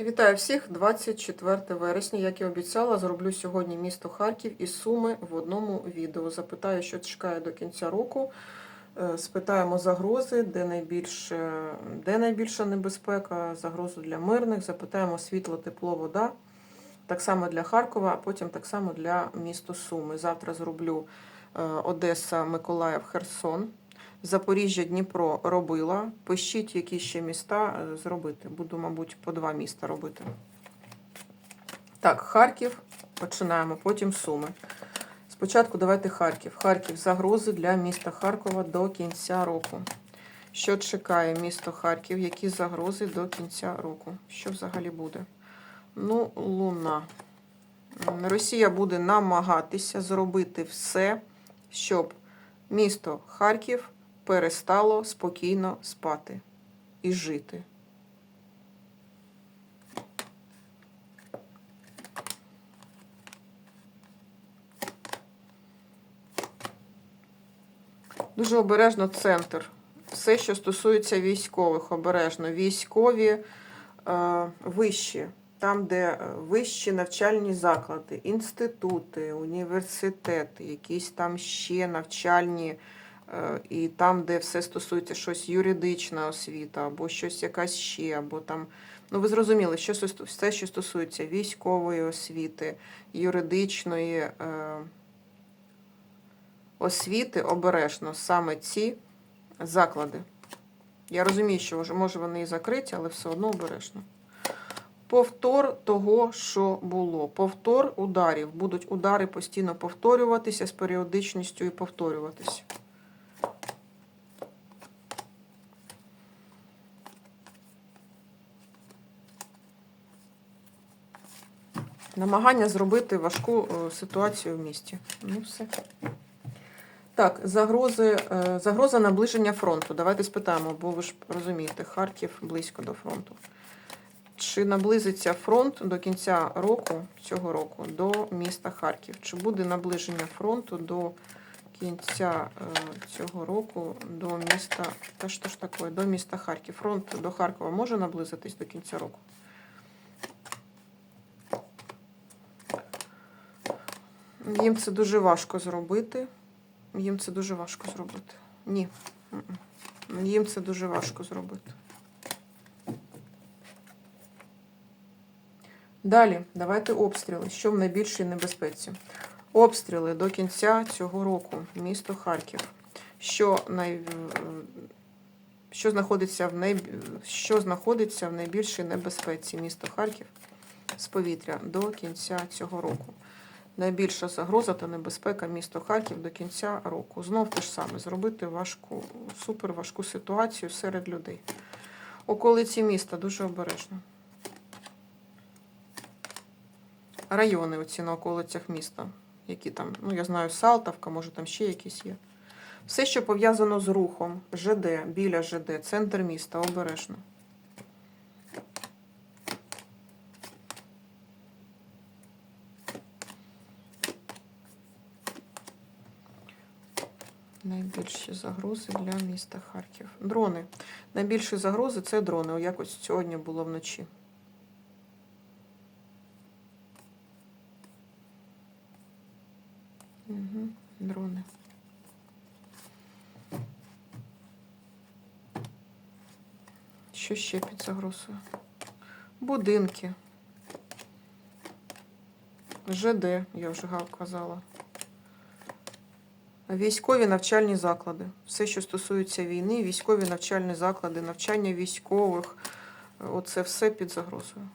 Вітаю всіх! 24 вересня, як і обіцяла, зроблю сьогодні місто Харків і Суми в одному відео. Запитаю, що чекає до кінця року. Е, Спитаємо загрози, де найбільше, де найбільша небезпека, загрозу для мирних. Запитаємо світло, тепло, вода. Так само для Харкова, а потім так само для міста Суми. Завтра зроблю е, Одеса, Миколаїв, Херсон. Запоріжжя, Дніпро робила. Пишіть, які ще міста е, зробити. Буду, мабуть, по два міста робити. Так, Харків. Починаємо, потім Суми. Спочатку давайте Харків. Харків загрози для міста Харкова до кінця року. Що чекає місто Харків? Які загрози до кінця року? Що взагалі буде? Ну, Луна. Росія буде намагатися зробити все, щоб місто Харків перестало спокійно спати і жити. Дуже обережно центр. Все, що стосується військових, обережно. Військові е, вищі, там, де е, вищі навчальні заклади, інститути, університети, якісь там ще навчальні, і там, де все стосується щось юридична освіта, або щось якась ще, або там. Ну, ви зрозуміли, що все, що стосується військової освіти, юридичної. Е, освіти обережно саме ці заклади. Я розумію, що може вони і закриті, але все одно обережно. Повтор того, що було. Повтор ударів. Будуть удари постійно повторюватися з періодичністю і повторюватися. Намагання зробити важку е, ситуацію в місті. Ну, все. Так, загрози, е, загроза наближення фронту. Давайте спитаємо, бо ви ж розумієте, Харків близько до фронту. Чи наблизиться фронт до кінця року, цього року, до міста Харків? Чи буде наближення фронту до кінця е, цього року до міста, та що ж таке, до міста Харків? Фронт до Харкова може наблизитись до кінця року? Їм це дуже важко зробити. Їм це дуже важко зробити. Ні. Їм це дуже важко зробити. Далі, давайте обстріли. Що в найбільшій небезпеці? Обстріли до кінця цього року. Місто Харків. Що, най... що, знаходиться, в най... що знаходиться в найбільшій небезпеці? Місто Харків з повітря до кінця цього року. Найбільша загроза та небезпека місто Харків до кінця року. Знов те ж саме зробити важку, супер важку ситуацію серед людей. Околиці міста дуже обережно. Райони оці на околицях міста, які там, ну я знаю, Салтавка, може там ще якісь є. Все, що пов'язано з рухом, ЖД, біля ЖД, центр міста, обережно. Найбільші загрози для міста Харків. Дрони. Найбільші загрози це дрони. Якось сьогодні було вночі. Угу, дрони. Що ще під загрозою? Будинки. ЖД, я вже казала. Військові навчальні заклади. Все, що стосується війни, військові навчальні заклади, навчання військових. Оце все під загрозою.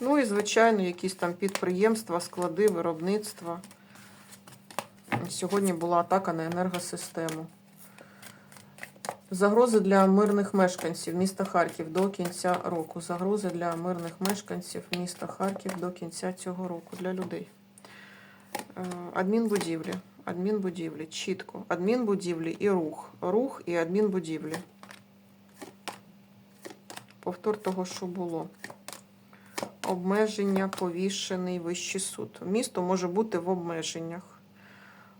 Ну і, звичайно, якісь там підприємства, склади, виробництва. Сьогодні була атака на енергосистему. Загрози для мирних мешканців міста Харків до кінця року. Загрози для мирних мешканців міста Харків до кінця цього року для людей. Е, Адмінбудівлі. Адмінбудівлі. Чітко. Адмінбудівлі і рух. Рух і адмінбудівлі. Повтор того, що було. Обмеження, повішений вищий суд. Місто може бути в обмеженнях.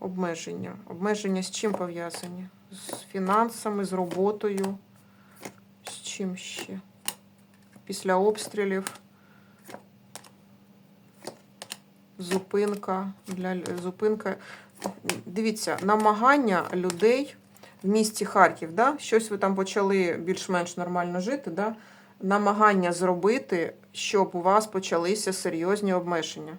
Обмеження. Обмеження з чим пов'язані? З фінансами, з роботою. З чим ще? після обстрілів. Зупинка для зупинка. Дивіться, намагання людей в місті Харків, да? щось ви там почали більш-менш нормально жити, да? намагання зробити, щоб у вас почалися серйозні обмеження.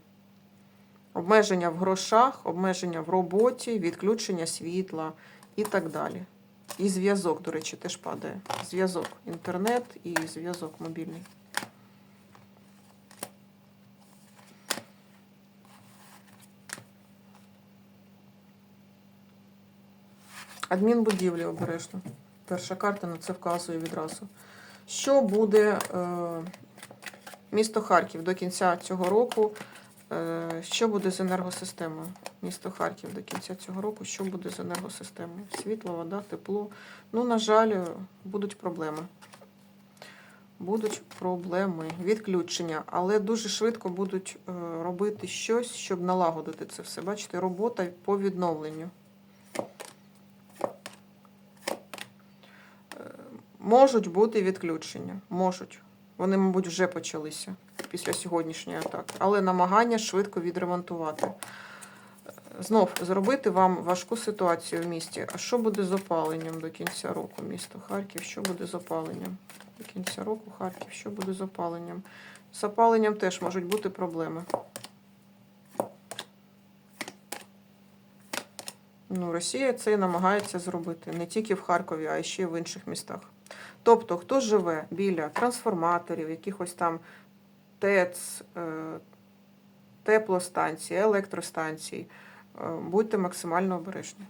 Обмеження в грошах, обмеження в роботі, відключення світла і так далі. І зв'язок, до речі, теж падає. Зв'язок, інтернет і зв'язок мобільний. Адмінбудівлі обережно. Перша карта на це вказує відразу. Що буде е, місто Харків до кінця цього року? Е, що буде з енергосистемою? Місто Харків до кінця цього року. Що буде з енергосистемою? Світло, вода, тепло. Ну, на жаль, е, будуть проблеми. Будуть проблеми, відключення, але дуже швидко будуть робити щось, щоб налагодити це все. Бачите, робота по відновленню. Можуть бути відключення. Можуть. Вони, мабуть, вже почалися після сьогоднішньої атаки. Але намагання швидко відремонтувати. Знов зробити вам важку ситуацію в місті. А що буде з опаленням до кінця року? Місто Харків, що буде з опаленням? До кінця року Харків, що буде з опаленням? З опаленням теж можуть бути проблеми. Ну, Росія це і намагається зробити не тільки в Харкові, а й ще й в інших містах. Тобто, хто живе біля трансформаторів, якихось там ТЕЦ, е, теплостанцій, електростанцій, е, будьте максимально обережні.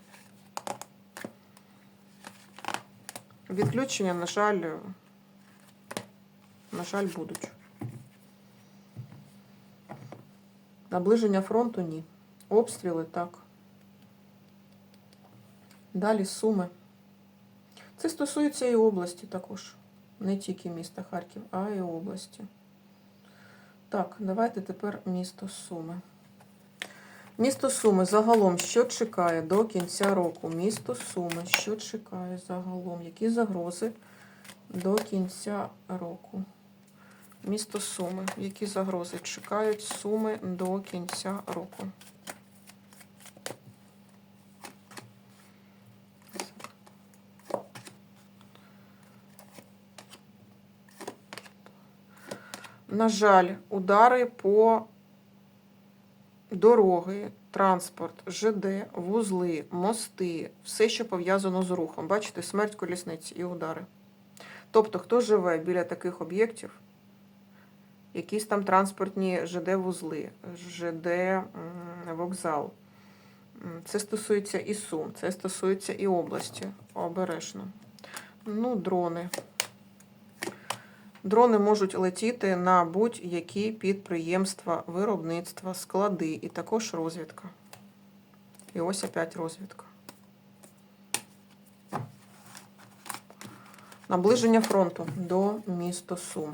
Відключення, на жаль, е, на жаль, будуть. Наближення фронту ні. Обстріли так. Далі суми. Це стосується і області також. Не тільки міста Харків, а й області. Так, давайте тепер місто Суми. Місто Суми загалом, що чекає до кінця року? Місто Суми, що чекає загалом? Які загрози до кінця року? Місто Суми. Які загрози чекають Суми до кінця року? На жаль, удари по дороги, транспорт, ЖД, вузли, мости, все, що пов'язано з рухом. Бачите, смерть колісниці і удари. Тобто, хто живе біля таких об'єктів, якісь там транспортні ЖД-вузли, ЖД-вокзал. Це стосується і Сум, це стосується і області. Обережно. Ну, дрони. Дрони можуть летіти на будь-які підприємства, виробництва, склади і також розвідка. І ось опять розвідка. Наближення фронту до міста Сум.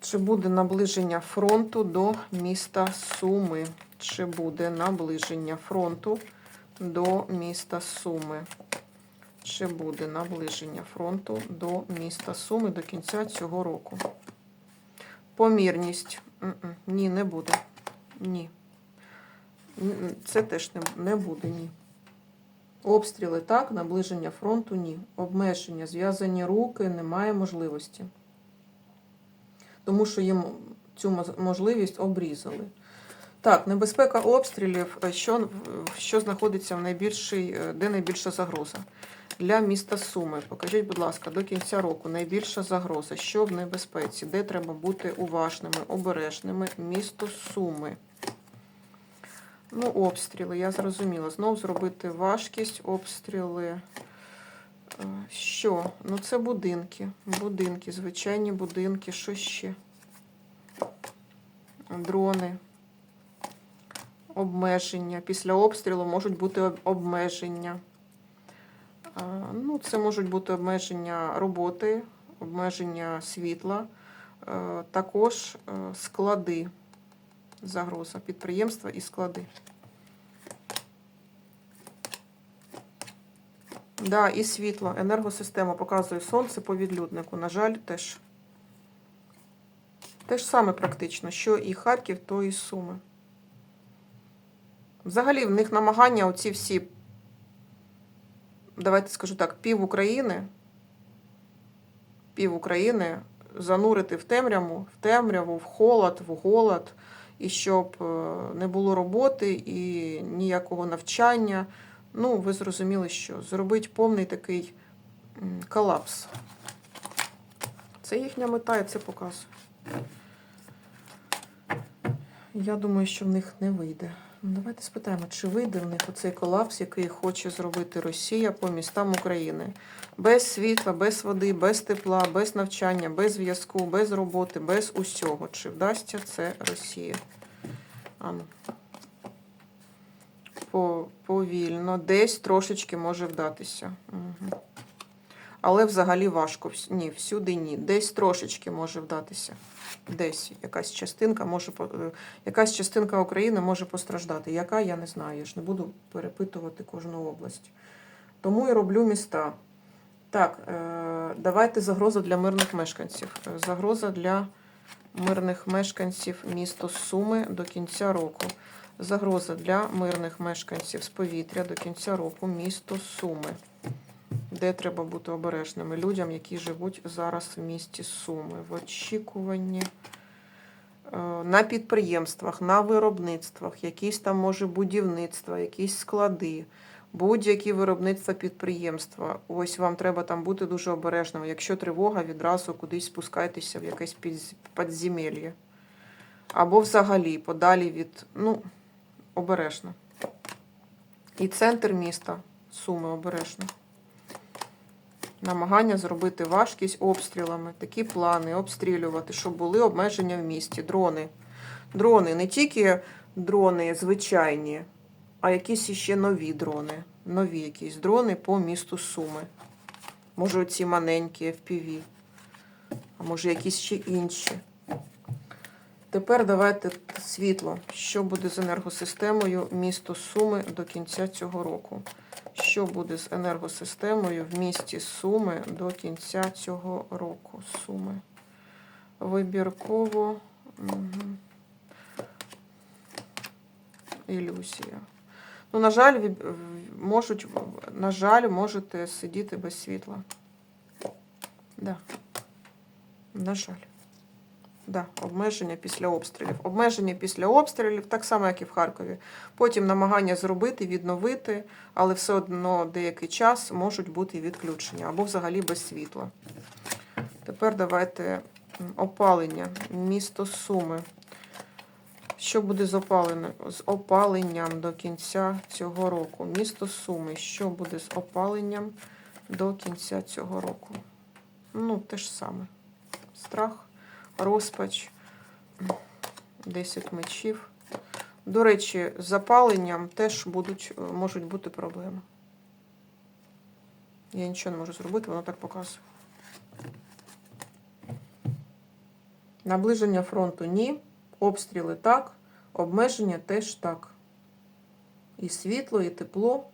Чи буде наближення фронту до міста Суми? Чи буде наближення фронту до міста Суми? Чи буде наближення фронту до міста Суми до кінця цього року? Помірність. Ні, не буде. Ні. Це теж не, не буде, ні. Обстріли так, наближення фронту ні. Обмеження, зв'язані руки, немає можливості. Тому що їм цю можливість обрізали. Так, небезпека обстрілів, е, що, що знаходиться в найбільшій, е, де найбільша загроза? Для міста Суми. Покажіть, будь ласка, до кінця року найбільша загроза. Що в небезпеці? Де треба бути уважними, обережними? Місто Суми. Ну, обстріли, я зрозуміла. Знов зробити важкість, обстріли. Е, Що? Ну, це будинки. Будинки, звичайні будинки. Що ще? Дрони. Обмеження. Після обстрілу можуть бути обмеження. Ну, це можуть бути обмеження роботи, обмеження світла, е, також е, склади, загроза, підприємства і склади. Да, і світло, енергосистема показує сонце по відлюднику. На жаль, теж Те ж саме практично, що і Харків, то і Суми. Взагалі в них намагання оці всі, давайте скажу так, пів України, пів України занурити в темряву, в темряву, в холод, в голод, і щоб е, не було роботи і ніякого навчання. Ну, ви зрозуміли, що зробить повний такий колапс. Це їхня мета, і це показує. Я думаю, що в них не вийде. Ну, Давайте спитаємо, чи вийде в них оцей колапс, який хоче зробити Росія по містам України. Без світла, без води, без тепла, без навчання, без зв'язку, без роботи, без усього. Чи вдасться це Росія? Повільно, десь трошечки може вдатися. Але взагалі важко. Ні, всюди ні. Десь трошечки може вдатися. Десь якась частинка може е, якась частинка України може постраждати. Яка, я не знаю. Я ж не буду перепитувати кожну область. Тому і роблю міста. Так, е, давайте загроза для мирних мешканців. Е, Загроза для мирних мешканців місто Суми до кінця року. Загроза для мирних мешканців з повітря до кінця року місто Суми. Де треба бути обережними людям, які живуть зараз в місті Суми, в очікуванні е, на підприємствах, на виробництвах, якісь там може будівництва, якісь склади, будь-які виробництва підприємства. Ось вам треба там бути дуже обережними. Якщо тривога, відразу кудись спускайтеся в якесь підз- підземелля. Або взагалі подалі від, ну, обережно. І центр міста Суми обережно намагання зробити важкість обстрілами, такі плани, обстрілювати, щоб були обмеження в місті. Дрони. Дрони, не тільки дрони звичайні, а якісь іще нові дрони. Нові якісь дрони по місту Суми. Може, оці маленькі FPV, а може якісь ще інші. Тепер давайте світло. Що буде з енергосистемою місто Суми до кінця цього року? Що буде з енергосистемою в місті Суми до кінця цього року? Суми. Вибірково. Мгм. Ілюзія. Ну, на жаль, можуть, на жаль, можете сидіти без світла. Да. На жаль. Да, обмеження після обстрілів. Обмеження після обстрілів, так само, як і в Харкові. Потім намагання зробити, відновити, але все одно деякий час можуть бути відключення або взагалі без світла. Тепер давайте опалення. Місто Суми. Що буде з опаленням, з опаленням до кінця цього року? Місто Суми. Що буде з опаленням до кінця цього року? Ну, те ж саме. Страх розпач, 10 мечів. До речі, з запаленням теж будуть, е, можуть бути проблеми. Я нічого не можу зробити, воно так показує. Наближення фронту ні. Обстріли так, обмеження теж так. І світло, і тепло,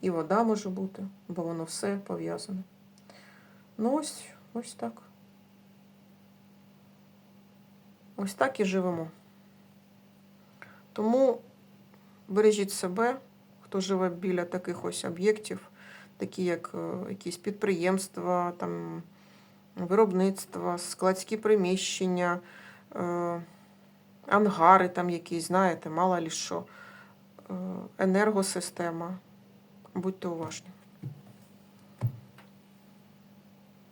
і вода може бути, бо воно все пов'язане. Ну ось, ось так. Ось так і живемо. Тому бережіть себе, хто живе біля таких ось об'єктів, такі як е, якісь підприємства, там, виробництва, складські приміщення, е, ангари там якісь, знаєте, мало лі що, е, енергосистема. Будьте уважні.